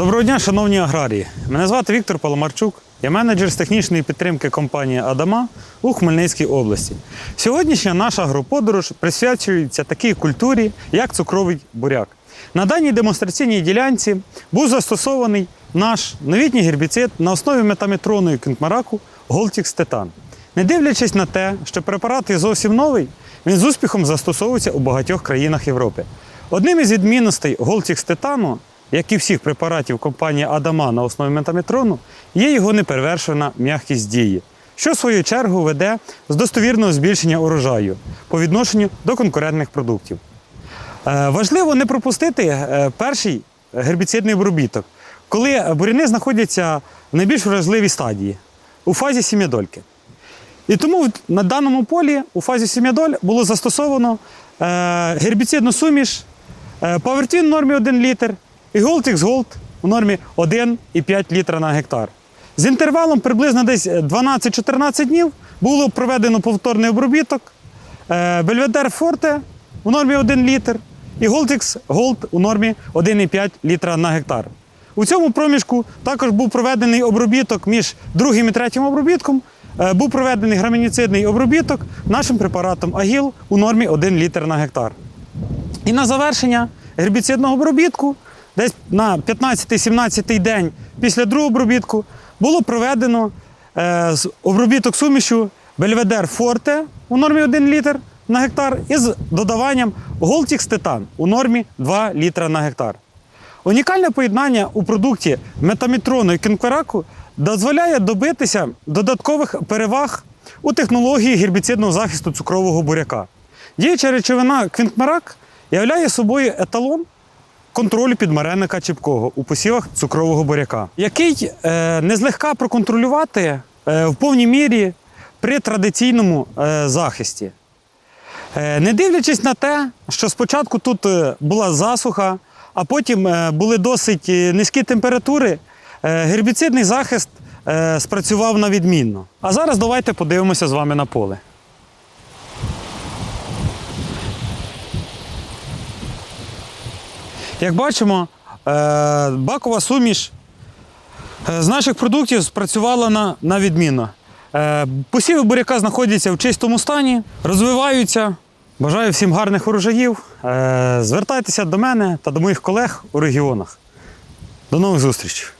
Доброго дня, шановні аграрії. Мене звати Віктор Паламарчук. Я менеджер з технічної підтримки компанії Адама у Хмельницькій області. Сьогоднішня наша агроподорож присвячується такій культурі, як цукровий буряк. На даній демонстраційній ділянці був застосований наш новітній гербіцид на основі метаметрону і кінтмараку Голтікс Титан. Не дивлячись на те, що препарат є зовсім новий, він з успіхом застосовується у багатьох країнах Європи. Одним із відмінностей Голтікс Титану, як і всіх препаратів компанії Адама на основі метаметрону, є його неперевершена м'якість дії, що в свою чергу веде з достовірного збільшення урожаю по відношенню до конкурентних продуктів. Е, Важливо не пропустити е, перший гербіцидний обробіток, коли буряни знаходяться в найбільш вразливій стадії у фазі сім'ядольки. І тому на даному полі у фазі сім'ядоль було застосовано е, гербіцидну суміш Павертін в нормі 1 літр і Голтікс Голд в нормі 1,5 літра на гектар. З інтервалом приблизно десь 12-14 днів було проведено повторний обробіток е, Бельведер Форте у нормі 1 літр і Голтікс Голд у нормі 1,5 літра на гектар. У цьому проміжку також був проведений обробіток між другим і третім обробітком. е, Був проведений грамініцидний обробіток нашим препаратом Агіл у нормі 1 літр на гектар. І на завершення гербіцидного обробітку, десь на 15-17 день після другого обробітку, було проведено е, обробіток сумішю Бельведер Форте у нормі 1 літр на гектар із додаванням Голтікс Титан у нормі 2 літра на гектар. Унікальне поєднання у продукті метаметрону і кінквараку дозволяє добитися додаткових переваг у технології гербіцидного захисту цукрового буряка. Діюча речовина квінкмарак являє собою еталон контролю підмаренника чіпкого у посівах цукрового буряка, який е, не злегка проконтролювати е, в повній мірі при традиційному е, захисті. Е, Не дивлячись на те, що спочатку тут е, була засуха, а потім е, були досить е, низькі температури, е, гербіцидний захист е, спрацював на відмінно. А зараз давайте подивимося з вами на поле. Як бачимо, е, бакова суміш е, з наших продуктів спрацювала на, на відмінно. Е, Посіви буряка знаходяться в чистому стані, розвиваються. Бажаю всім гарних урожаїв. Звертайтеся до мене та до моїх колег у регіонах. До нових зустрічей!